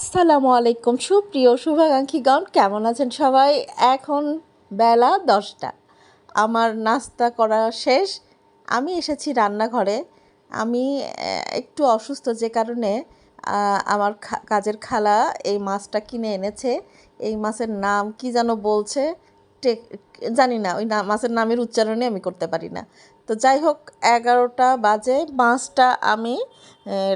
আসসালামু আলাইকুম। সুপ্রিয় শুভাকাঙ্ক্ষীগণ কেমন আছেন সবাই? এখন বেলা দশটা। আমার নাস্তা করা শেষ। আমি এসেছি রান্নাঘরে। আমি একটু অসুস্থ যে কারণে আমার কাজের খালা এই মাছটা কিনে এনেছে। এই মাছের নাম কি যেন বলছে জানি না, ওই মাছের নামের উচ্চারণে আমি করতে পারি না। তো যাই হোক, এগারোটা বাজে মাছটা আমি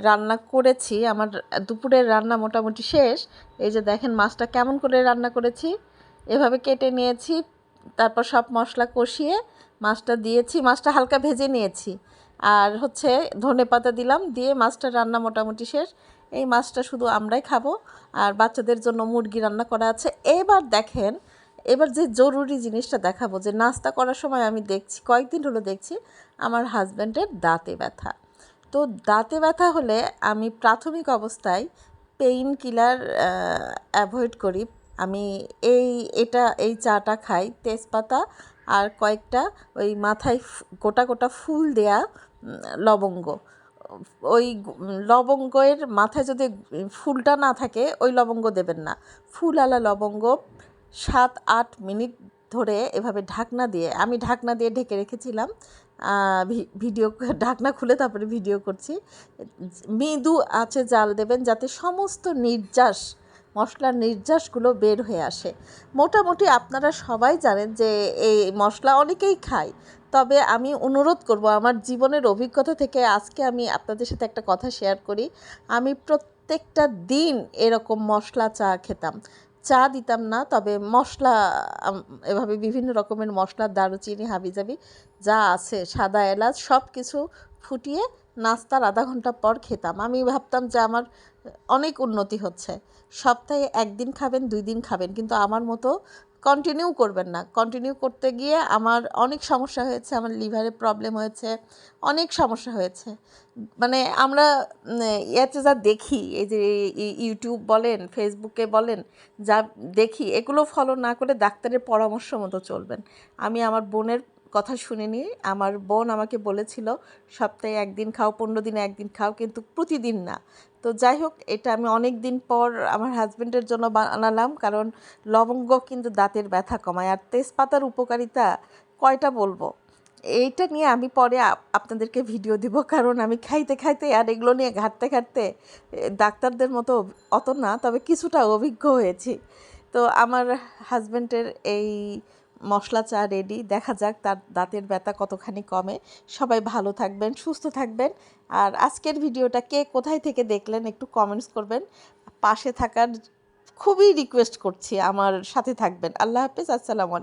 রান্না করেছি। আমার দুপুরের রান্না মোটামুটি শেষ। এই যে দেখেন মাছটা কেমন করে রান্না করেছি। এভাবে কেটে নিয়েছি, তারপর সব মশলা কষিয়ে মাছটা দিয়েছি। মাছটা হালকা ভেজে নিয়েছি। আর হচ্ছে ধনে পাতা দিলাম, দিয়ে মাছটা রান্না মোটামুটি শেষ। এই মাছটা শুধু আমরাই খাব। আর বাচ্চাদের জন্য মুরগি রান্না করা আছে। এবার দেখেন এবার যে জরুরি জিনিসটা দেখাবো, যে নাস্তা করার সময় আমি দেখছি, কয়েকদিন হলো দেখছি আমার হাজব্যান্ডের দাঁতে ব্যথা। তো দাঁতে ব্যথা হলে আমি প্রাথমিক অবস্থায় পেইন কিলার অ্যাভয়েড করি। আমি এই, এটা, এই চাটা খাই, তেজপাতা আর কয়েকটা ওই মাথায় গোটা গোটা ফুল দেয়া লবঙ্গ। ওই লবঙ্গের মাথায় যদি ফুলটা না থাকে, ওই লবঙ্গ দেবেন না। ফুলওয়ালা লবঙ্গ সাত আট মিনিট ধরে এভাবে ঢাকনা দিয়ে, আমি ঢাকনা দিয়ে ঢেকে রেখেছিলাম। ভিডিও ঢাকনা খুলে তারপরে ভিডিও করছি। মৃদু আছে জাল দেবেন যাতে সমস্ত নির্যাস, মশলার নির্যাসগুলো বের হয়ে আসে। মোটামুটি আপনারা সবাই জানেন যে এই মশলা অনেকেই খায়। তবে আমি অনুরোধ করব, আমার জীবনের অভিজ্ঞতা থেকে আজকে আমি আপনাদের সাথে একটা কথা শেয়ার করি। আমি প্রত্যেকটা দিন এরকম মশলা চা খেতাম। চা দিতাম না, তবে মশলা এভাবে বিভিন্ন রকমের মশলা, দারুচিনি, হাবিজাবি, যা আছে, সাদা এলাচ সব কিছু ফুটিয়ে নাস্তার আধা ঘণ্টা পর খেতাম। আমি ভাবতাম যে আমার অনেক উন্নতি হচ্ছে। সপ্তাহে একদিন খাবেন, দুই দিন খাবেন, কিন্তু আমার মতো কন্টিনিউ করবেন না। কন্টিনিউ করতে গিয়ে আমার অনেক সমস্যা হয়েছে, আমার লিভারে প্রবলেম হয়েছে, অনেক সমস্যা হয়েছে। মানে আমরা ইয়েতে যা দেখি, এই যে ইউটিউব বলেন ফেসবুকে বলেন, যা দেখি, এগুলো ফলো না করে ডাক্তারের পরামর্শ মতো চলবেন। আমি আমার বোনের কথা শুনিনি, আমার বোন আমাকে বলেছিল, সপ্তাহে একদিন খাও, পনেরো দিনে একদিন খাও, কিন্তু প্রতিদিন না। তো যাই হোক, এটা আমি অনেক দিন পর আমার হাজব্যান্ডের জন্য বানালাম, কারণ লবঙ্গ কিন্তু দাঁতের ব্যথা কমায়। আর তেজপাতার উপকারিতা কয়টা বলব? এইটা নিয়ে আমি পরে আপনাদেরকে ভিডিও দিব, কারণ আমি খাইতে খাইতে আর এগুলো নিয়ে ঘাটতে ঘাটতে ডাক্তারদের মতো অত না, তবে কিছুটা অভিজ্ঞ হয়েছি। তো আমার হাজব্যান্ডের এই মশলা চা রেডি দেখা যাক তার দাঁতের ব্যথা কতখানি কমে। সবাই ভালো থাকবেন, সুস্থ থাকবেন। আর আজকের ভিডিওটা কে কোথায় থেকে দেখলেন একটু কমেন্টস করবেন। পাশে থাকার খুবই রিকোয়েস্ট করছি, আমার সাথে থাকবেন। আল্লাহ হাফিজ, আসসালামু